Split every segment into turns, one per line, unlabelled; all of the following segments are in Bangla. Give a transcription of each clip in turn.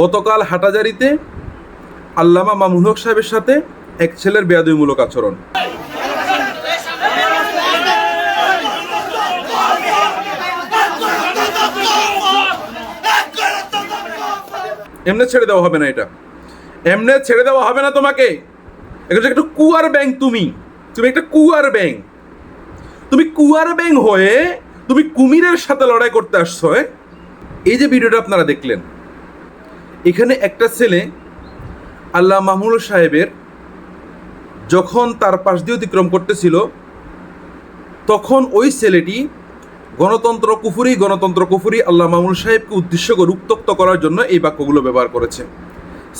গতকাল হাটাজারিতে আল্লামা মামুন হক সাহেবের সাথে এক ছেলের বেয়াদবিমূলক আচরণ। এমনি ছেড়ে দেওয়া হবে না এটা। এমনি ছেড়ে দেওয়া হবে না তোমাকে। একটা কুয়ার ব্যাংক তুমি। তুমি একটা কুয়ার ব্যাংক তুমি কুয়ার ব্যাংক হয়ে তুমি কুমিরের সাথে লড়াই করতে আসছো? এই যে ভিডিওটা আপনারা দেখলেন। এখানে একটা ছেলে আল্লাহ মাহমুদ সাহেবের যখন তার পাশ দিয়ে অতিক্রম করতেছিল, তখন ওই ছেলেটি গণতন্ত্র কুফুরি গণতন্ত্র কুফুরি আল্লাহ মামুন সাহেবকে উদ্দেশ্য করে উত্তক্ত করার জন্য এই বাক্যগুলো ব্যবহার করেছে।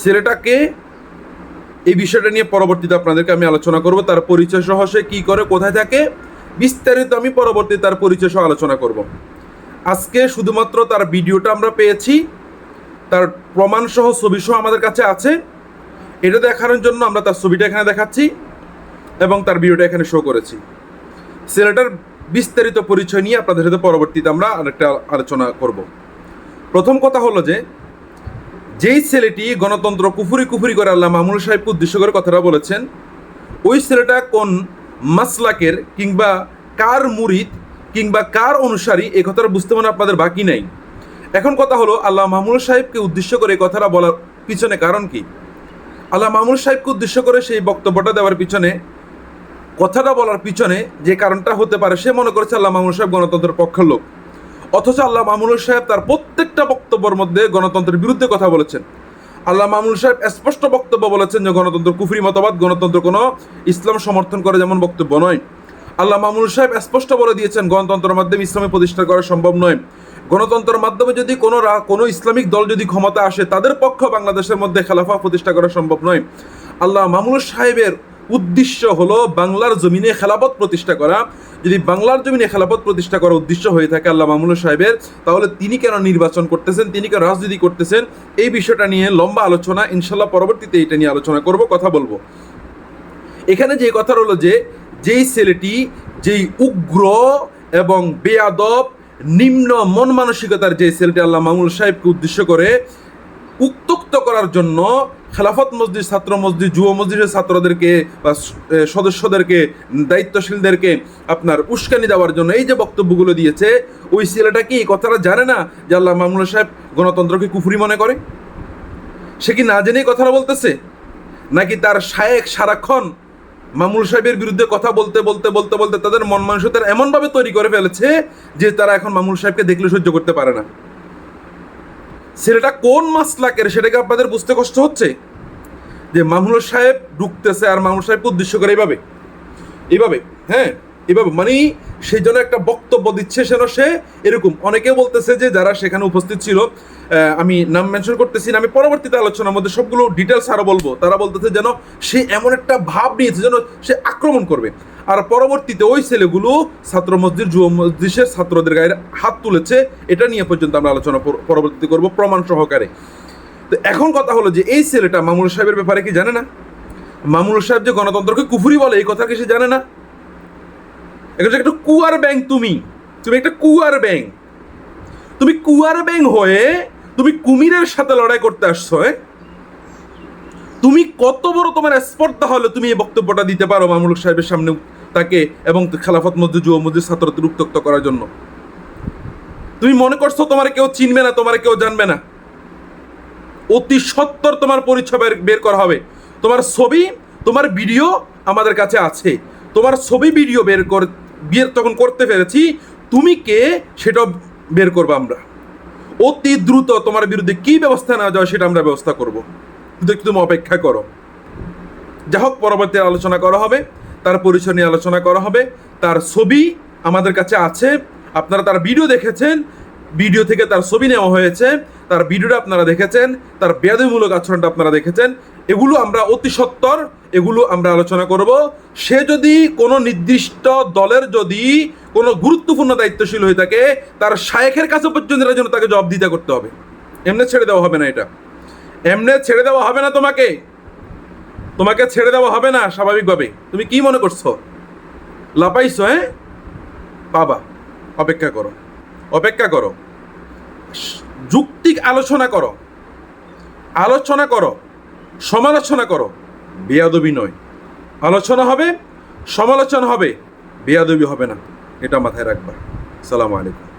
ছেলেটাকে এই বিষয়টা নিয়ে পরবর্তীতে আপনাদেরকে আমি আলোচনা করব, তার পরিচয় সহ সে কী করে, কোথায় থাকে, বিস্তারিত আমি পরবর্তী তার পরিচয় সহ আলোচনা করব। আজকে শুধুমাত্র তার ভিডিওটা আমরা পেয়েছি তার প্রমাণ সহ ছবি সহ আমাদের কাছে আছে। এটা দেখানোর জন্য আমরা তার ছবিটা এখানে দেখাচ্ছি এবং তার ভিডিওটা এখানে শো করেছি। ছেলেটার বিস্তারিত পরিচয় নিয়ে আপনাদের সাথে পরবর্তীতে আমরা আরেকটা আলোচনা করব। প্রথম কথা হলো যে, যেই ছেলেটি গণতন্ত্র কুফুরি কুফুরি করে আল্লাহ মামুন সাহেবকে উদ্দেশ্য করে কথাটা বলেছেন, ওই ছেলেটা কোন মাসলাকের কিংবা কার মুরিদ কিংবা কার অনুসারী, এ কথাটা বুঝতে মানে আপনাদের বাকি নেই। এখন কথা হলো, আল্লাহ মামুন সাহেবকে উদ্দেশ্য করে কথাটা বলার পিছনে কারণ কি? আল্লাহ মামুন সাহেবকে উদ্দেশ্য করে সেই বক্তব্যটা দেওয়ার পিছনে, কথাটা বলার পিছনে যে কারণটা হতে পারে, সে মনে করেছে আল্লাহ মামুন সাহেব গণতন্ত্রের পক্ষের লোক। অথচ আল্লাহ মামুনুল সাহেব তার প্রত্যেকটা বক্তব্যের মধ্যে গণতন্ত্রের বিরুদ্ধে কথা বলেছেন। আল্লাহ মামুনুল সাহেব স্পষ্ট বক্তব্য বলেছেন যে গণতন্ত্র কুফরি মতবাদ, গণতন্ত্র কোনো ইসলাম সমর্থন করে যেমন বক্তব্য নয়। আল্লাহ মামুনুল সাহেব স্পষ্ট বলে দিয়েছেন, গণতন্ত্রের মাধ্যমে ইসলামে প্রতিষ্ঠা করা সম্ভব নয়। গণতন্ত্রের মাধ্যমে যদি কোনো কোনো ইসলামিক দল যদি ক্ষমতা আসে, তাদের পক্ষ বাংলাদেশের মধ্যে খেলাফা প্রতিষ্ঠা করা সম্ভব নয়। আল্লাহ মামুনুল সাহেবের উদ্দেশ্য হলো বাংলার জমিনে খেলাপথ প্রতিষ্ঠা করা। যদি বাংলার জমিনে খেলাপথ প্রতিষ্ঠা করার উদ্দেশ্য হয়ে থাকে আল্লাহ মামুনুল সাহেবের, তাহলে তিনি কেন নির্বাচন করতেছেন, তিনি কেন রাজনীতি করতেছেন, এই বিষয়টা নিয়ে লম্বা আলোচনা ইনশাল্লাহ পরবর্তীতে এটা নিয়ে আলোচনা করব, কথা বলব। এখানে যে কথা হলো যে, যেই ছেলেটি, যেই উগ্র এবং বেয়াদব নিম্ন মন মানসিকতার যে ছেলেটি আল্লাহ মামুল সাহেবকে উদ্দেশ্য করে উত্তক্ত করার জন্য খেলাফত মসজিদ, ছাত্র মসজিদ, যুব মসজিদের ছাত্রদেরকে বা সদস্যদেরকে, দায়িত্বশীলদেরকে আপনার উস্কানি দেওয়ার জন্য এই যে বক্তব্যগুলো দিয়েছে, ওই ছেলেটা কি এই কথাটা জানে না যে আল্লাহ মামুল সাহেব গণতন্ত্রকে কুফুরি মনে করে? সে কি না জেনেই কথাটা বলতেছে? নাকি তার শায়েক সারাক্ষণ মামুল সাহেবের বিরুদ্ধে কথা বলতে বলতে বলতে বলতে তাদের মন মানসিকতা এমনভাবে তৈরি করে ফেলেছে যে তারা এখন মামুল সাহেবকে দেখলে সহ্য করতে পারে না। ছেলেটা কোন মাসলাকের সেটাকে আপনাদের বুঝতে কষ্ট হচ্ছে? যে মামুল সাহেব ঢুকতেছে আর মামুল সাহেবকে উদ্দেশ্য করে এইভাবে এইভাবে হ্যাঁ? এইভাবে মানে সেই জন্য একটা বক্তব্য দিচ্ছে সেন সে এরকম। অনেকে বলতেছে যে যারা সেখানে উপস্থিত ছিল আমি নাম মেনশন করতেছি না, আমি পরবর্তীতে আলোচনার মধ্যে সবগুলো ডিটেলস আরও বলব। তারা বলতেছে যেন সে এমন একটা ভাব নিয়েছে যেন সে আক্রমণ করবে। আর পরবর্তীতে ওই ছেলেগুলো ছাত্র মসজিদ, যুব মসজিদের ছাত্রদের গায়ে হাত তুলেছে, এটা নিয়ে পর্যন্ত আমরা আলোচনা পর- পরবর্তীতে করব প্রমাণ সহকারে। তো এখন কথা হলো যে এই ছেলেটা মামুল সাহেবের ব্যাপারে কি জানে না? মামুল সাহেব যে গণতন্ত্রকে কুফুরি বলে, এই কথা কি সে জানে না? এটা একটা কুয়ার ব্যাংক তুমি তুমি একটা কুয়ার ব্যাংক তুমি কুয়ার ব্যাংক হয়ে তুমি কুমিরের সাথে লড়াই করতে আসছো হ্যাঁ? তুমি কত বড় তোমার স্পর্ধা হলে তুমি এই বক্তব্যটা দিতে পারো মামুলক সাহেবের সামনে তাকে এবং খেলাফত মধ্যে যুব মসজিদ ছাত্রদের উত্তক্ত করার জন্য। তুমি মনে করছ তোমার কেউ চিনবে না, তোমার কেউ জানবে না? অতি সত্তর তোমার পরিচয় বের করা হবে। তোমার ছবি, তোমার ভিডিও আমাদের কাছে আছে। তোমার ছবি, ভিডিও বের কর বিয়ের তখন করতে পেরেছি তুমি কে সেটা বের করব আমরা। অতি দ্রুত তোমার বিরুদ্ধে কি ব্যবস্থা নেওয়া যায় সেটা আমরা ব্যবস্থা করব। কিন্তু তুমি অপেক্ষা করো। যা হোক, পরবর্তী আলোচনা করা হবে, তার পরিচয় নিয়ে আলোচনা করা হবে, তার ছবি আমাদের কাছে আছে, আপনারা তার ভিডিও দেখেছেন ভিডিও থেকে তার ছবি নেওয়া হয়েছে, তার ভিডিওটা আপনারা দেখেছেন, তার বেদমূলক আচরণটা আপনারা দেখেছেন এগুলো আমরা অতি সত্বর এগুলো আমরা আলোচনা করব। সে যদি কোনো নির্দিষ্ট দলের যদি কোনো গুরুত্বপূর্ণ দায়িত্বশীল হয়ে থাকে, তার শায়েখের কাছে পর্যন্ত এটার জন্য তাকে জবাব দিতে করতে হবে। এমনি ছেড়ে দেওয়া হবে না এটা। এমনি ছেড়ে দেওয়া হবে না তোমাকে। তোমাকে ছেড়ে দেওয়া হবে না স্বাভাবিকভাবে। তুমি কি মনে করছ? লাপাইছো হ্যাঁ? বাবা, অপেক্ষা করো। অপেক্ষা করো। যুক্তিক আলোচনা করো। আলোচনা করো। সমালোচনা করো, বেয়াদবি নয়। আলোচনা হবে, সমালোচনা হবে, বেয়াদবি হবে না। এটা মাথায় রাখবা। সালাম আলাইকুম।